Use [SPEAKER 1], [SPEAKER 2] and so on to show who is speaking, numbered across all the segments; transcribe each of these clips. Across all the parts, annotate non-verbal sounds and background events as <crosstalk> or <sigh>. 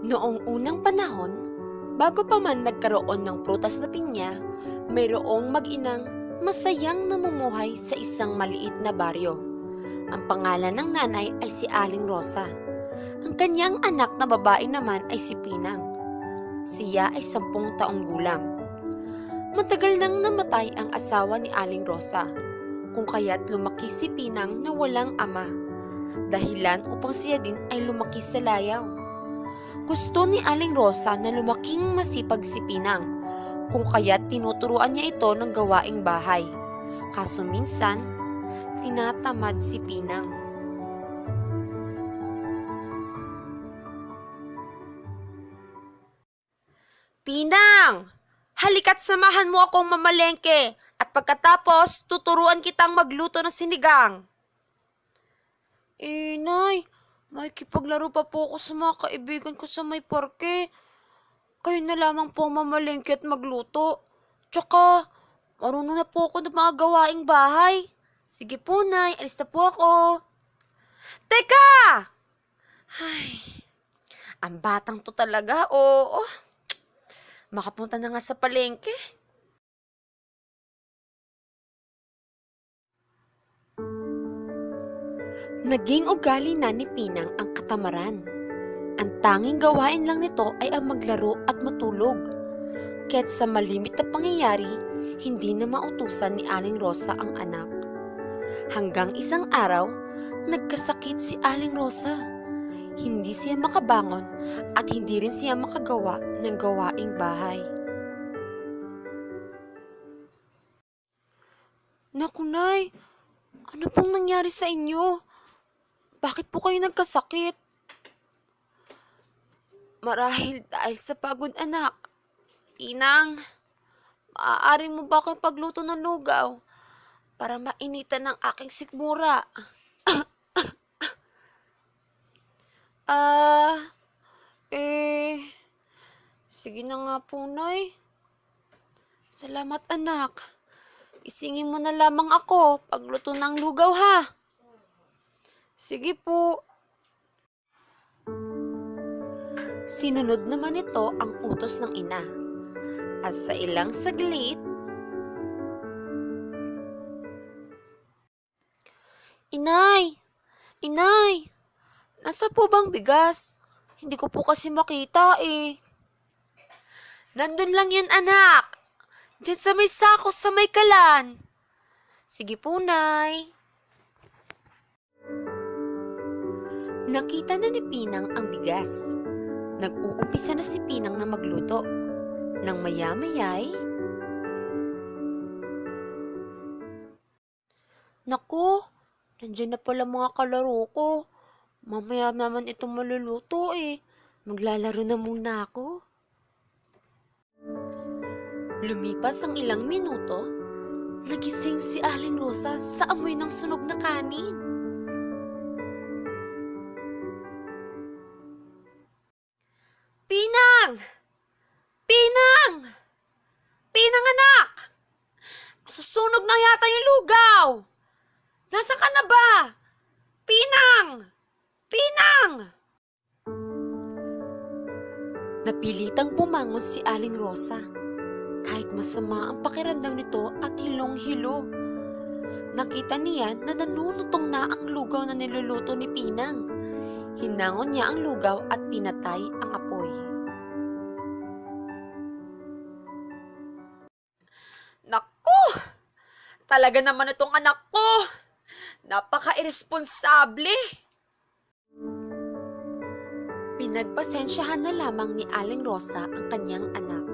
[SPEAKER 1] Noong unang panahon, bago pa man nagkaroon ng prutas na pinya, mayroong mag-inang masayang namumuhay sa isang maliit na baryo. Ang pangalan ng nanay ay si Aling Rosa. Ang kanyang anak na babae naman ay si Pinang. Siya ay sampung taong gulang. Matagal nang namatay ang asawa ni Aling Rosa, kung kaya't lumaki si Pinang na walang ama. Dahilan upang siya din ay lumaki sa layaw. Gusto ni Aling Rosa na lumaking masipag si Pinang, kung kaya't tinuturuan niya ito ng gawaing bahay. Kaso minsan, tinatamad si Pinang. Pinang! Halika't samahan mo akong mamalengke at pagkatapos tuturuan kitang magluto ng sinigang. Eh, Nay, may kipaglaro pa po ako sa mga kaibigan ko sa may parke. Kayo na lamang po mamalengke at magluto. Tsaka, marunong na po ako ng mga gawaing bahay. Sige po, Nay, alis na po ako. Teka! Ay, ang batang to talaga, oo. Makapunta na nga sa palengke. Naging ugali na ni Pinang ang katamaran. Ang tanging gawain lang nito ay ang maglaro at matulog. Kaya't sa malimit na pangyayari, hindi na mautusan ni Aling Rosa ang anak. Hanggang isang araw, nagkasakit si Aling Rosa. Hindi siya makabangon at hindi rin siya makagawa ng gawaing bahay. Naku, Nay, ano pong nangyari sa inyo? Bakit po kayo nagkasakit? Marahil dahil sa pagod anak. Inang, maaari mo ba akong pagluto ng lugaw para mainitan ng aking sikmura? <coughs> Ah, eh, sige na nga po, Nay. Salamat, anak. Isingin mo na lamang ako pagluto ng lugaw, ha? Sige po. Sinunod naman ito ang utos ng ina. At sa ilang saglit, Inay! Inay! Nasa po bang bigas? Hindi ko po kasi makita eh. Nandun lang yan anak. Diyan sa may sako sa may kalan. Sige po, Nay. Nakita na ni Pinang ang bigas. Nag-uumpisa na si Pinang na magluto. Nang maya-mayay... Naku, nandyan na pala mga kalaro ko. Mamaya naman itong maluluto eh. Maglalaro na muna ako. Lumipas ang ilang minuto, nagising si Aling Rosa sa amoy ng sunog na kanin. Lugaw! Nasa ka na ba? Pinang! Pinang! Napilitang bumangon si Aling Rosa. Kahit masama ang pakiramdam nito at hilong-hilo. Nakita niya na nanunutong na ang lugaw na niluluto ni Pinang. Hinangon niya ang lugaw at pinatay ang Talaga naman itong anak ko! Napaka-irresponsable! Pinagpasensyahan na lamang ni Aling Rosa ang kanyang anak.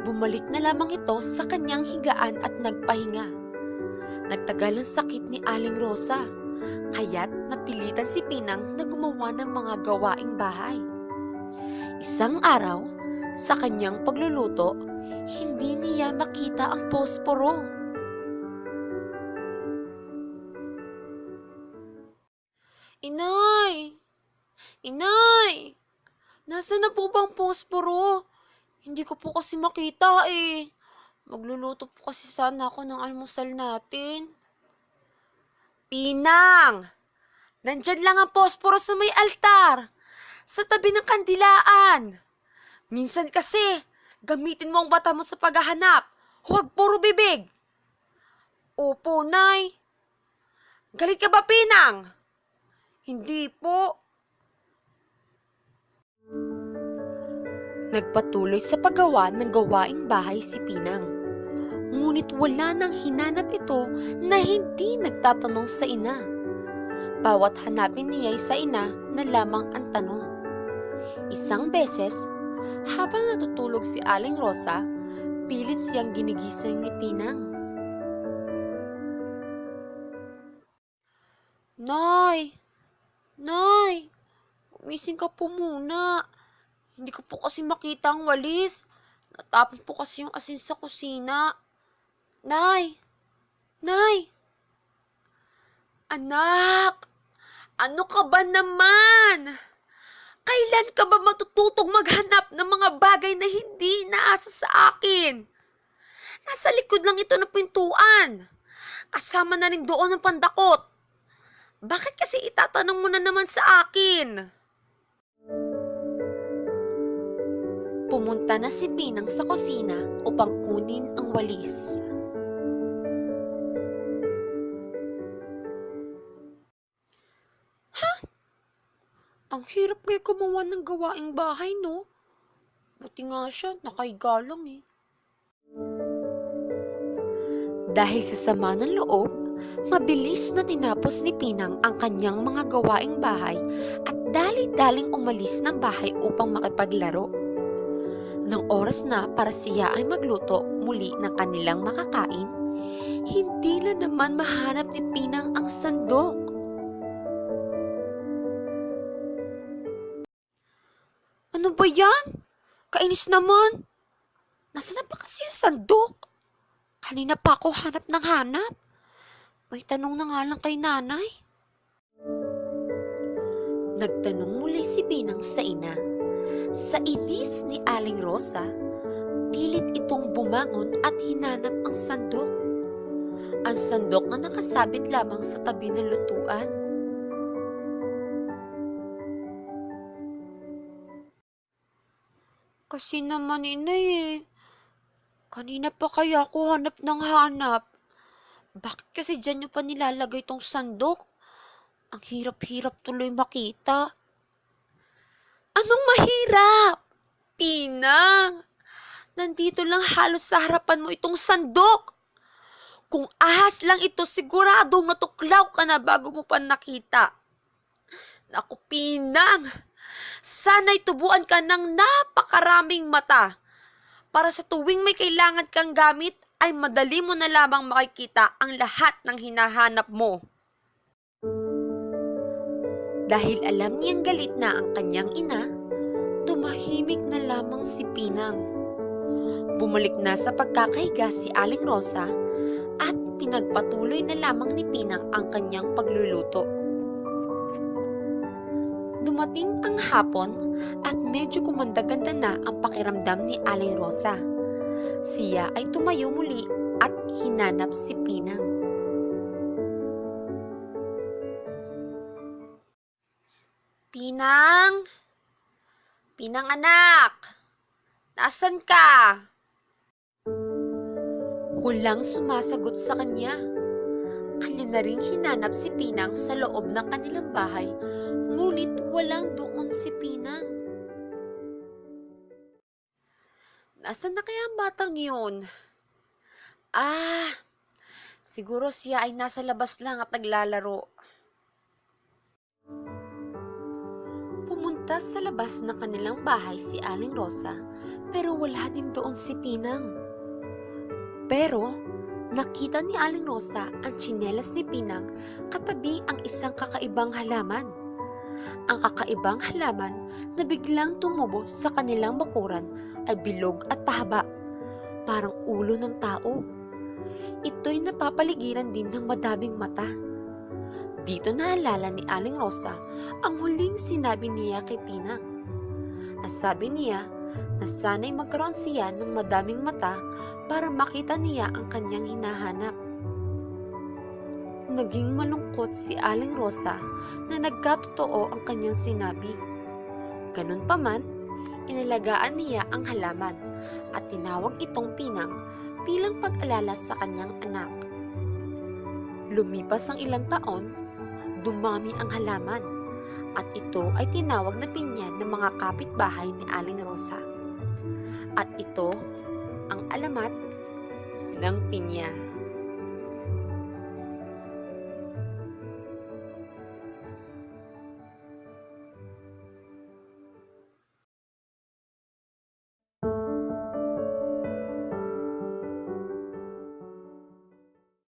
[SPEAKER 1] Bumalik na lamang ito sa kanyang higaan at nagpahinga. Nagtagal ang sakit ni Aling Rosa, kaya't napilitan si Pinang na gumawa ng mga gawaing bahay. Isang araw, sa kanyang pagluluto, hindi niya makita ang posporo. Inay! Inay! Nasaan na po bang posporo? Hindi ko po kasi makita eh. Magluluto po kasi sana ako ng almusal natin. Pinang! Nandyan lang ang posporo sa may altar. Sa tabi ng kandilaan. Minsan kasi, gamitin mo ang bata mo sa paghahanap. Huwag puro bibig. Opo, Nay. Galit ka ba, Pinang? Hindi po. Nagpatuloy sa paggawa ng gawaing bahay si Pinang. Ngunit wala nang hinanap ito na hindi nagtatanong sa ina. Bawat hanapin niya sa ina na lamang ang tanong. Isang beses, habang natutulog si Aling Rosa, pilit siyang ginigising ni Pinang. Nay! Nay! Gumising ka po muna. Hindi ko po kasi makita ang walis. Natapon po kasi yung asin sa kusina. Nay! Nay! Anak! Ano ka ba naman? Kailan ka ba matututong maghanap ng mga bagay na hindi inaasa sa akin? Nasa likod lang ito ng pintuan. Kasama na rin doon ang pandakot. Bakit kasi itatanong mo na naman sa akin? Pumunta na si Pinang sa kusina upang kunin ang walis. Ha? Ang hirap kaya gumawa ng gawaing bahay, no? Buti nga siya, nakaiga lang eh. Dahil sa sama ng loob, mabilis na tinapos ni Pinang ang kanyang mga gawaing bahay at dali-daling umalis ng bahay upang makipaglaro. Nang oras na para siya ay magluto muli ng kanilang makakain, hindi na naman mahanap ni Pinang ang sandok. Ano ba yan? Kainis naman. Nasaan na ba kasi yung sandok? Kanina pa ako hanap ng hanap. May tanong na nga lang kay nanay. Nagtanong muli si Binang sa ina. Sa inis ni Aling Rosa, pilit itong bumangon at hinanap ang sandok. Ang sandok na nakasabit lamang sa tabi ng lutuan. Kasi naman inay eh. Kanina pa kaya ako hanap ng hanap. Bakit kasi dyan nyo pa nilalagay tong sandok? Ang hirap-hirap tuloy makita. Anong mahirap? Pinang! Nandito lang halos sa harapan mo itong sandok. Kung ahas lang ito, siguradong natuklaw ka na bago mo pa nakita. Naku, Pinang! Sana'y tubuan ka ng napakaraming mata para sa tuwing may kailangan kang gamit ay madali mo na lamang makikita ang lahat ng hinahanap mo. Dahil alam niyang galit na ang kanyang ina, tumahimik na lamang si Pinang. Bumalik na sa pagkakahiga si Aling Rosa at pinagpatuloy na lamang ni Pinang ang kanyang pagluluto. Dumating ang hapon at medyo kumanda-ganda na ang pakiramdam ni Aling Rosa. Siya ay tumayo muli at hinanap si Pinang. Pinang! Pinang anak! Nasaan ka? Walang sumasagot sa kanya. Kanya na rin hinanap si Pinang sa loob ng kanilang bahay, ngunit walang doon si Pinang. Nasaan na kaya ang batang yun? Ah, siguro siya ay nasa labas lang at naglalaro. Pumunta sa labas ng kanilang bahay si Aling Rosa, pero wala din doon si Pinang. Pero, nakita ni Aling Rosa ang tsinelas ni Pinang katabi ang isang kakaibang halaman. Ang kakaibang halaman na biglang tumubo sa kanilang bakuran ay bilog at pahaba, parang ulo ng tao. Ito'y napapaligiran din ng madaming mata. Dito naalala ni Aling Rosa ang huling sinabi niya kay Pinang. Ang sabi niya na sana'y magkaroon siya ng madaming mata para makita niya ang kanyang hinahanap. Naging malungkot si Aling Rosa na nagkatotoo ang kanyang sinabi. Ganun pa man, inalagaan niya ang halaman at tinawag itong pinang bilang pag-alala sa kanyang anak. Lumipas ang ilang taon, dumami ang halaman at ito ay tinawag na pinya ng mga kapitbahay ni Aling Rosa. At ito ang alamat ng pinya.